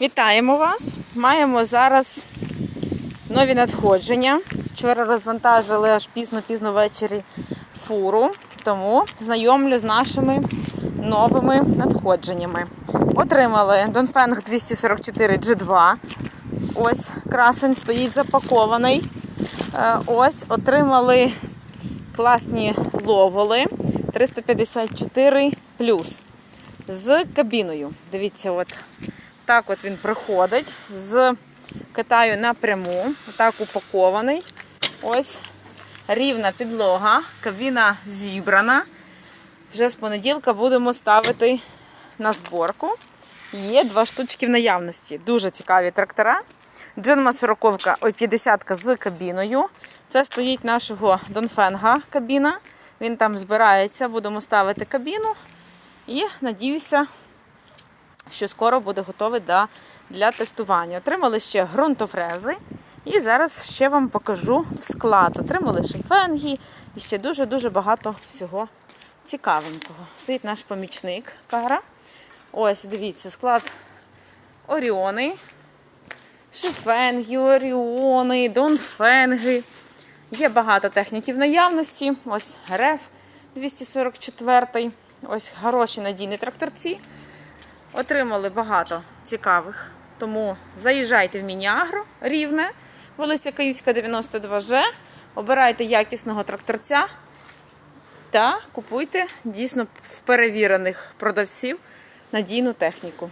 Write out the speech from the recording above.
Вітаємо вас! Маємо зараз нові надходження. Вчора розвантажили аж пізно-пізно ввечері фуру, тому знайомлю з нашими новими надходженнями. Отримали Донфенг 244 G2. Ось красень стоїть запакований. Е, Ось отримали класні ловоли 354 з кабіною. Дивіться, от так от він приходить з Китаю напряму, так упакований. Ось рівна підлога, кабіна зібрана. Вже з понеділка будемо ставити на зборку. Є два штучки в наявності. Дуже цікаві трактора. Джинма 40 ой, 50 з кабіною. Це стоїть нашого Донфенга кабіна. Він там збирається, будемо ставити кабіну. І надіюся, що скоро буде готовий для, для тестування. Отримали ще ґрунтофрези. І зараз ще вам покажу склад. Отримали шифенги і ще дуже-дуже багато всього цікавенького. Стоїть наш помічник Кара. Ось, дивіться, склад Оріони, шифенги, Оріони, Донфенги. Є багато техніки в наявності. Ось РФ 244. Ось хороші надійні тракторці. Отримали багато цікавих. Тому заїжджайте в Мініагро рівне, вулиця Київська, 92Ж. Обирайте якісного тракторця та купуйте дійсно в перевірених продавців надійну техніку.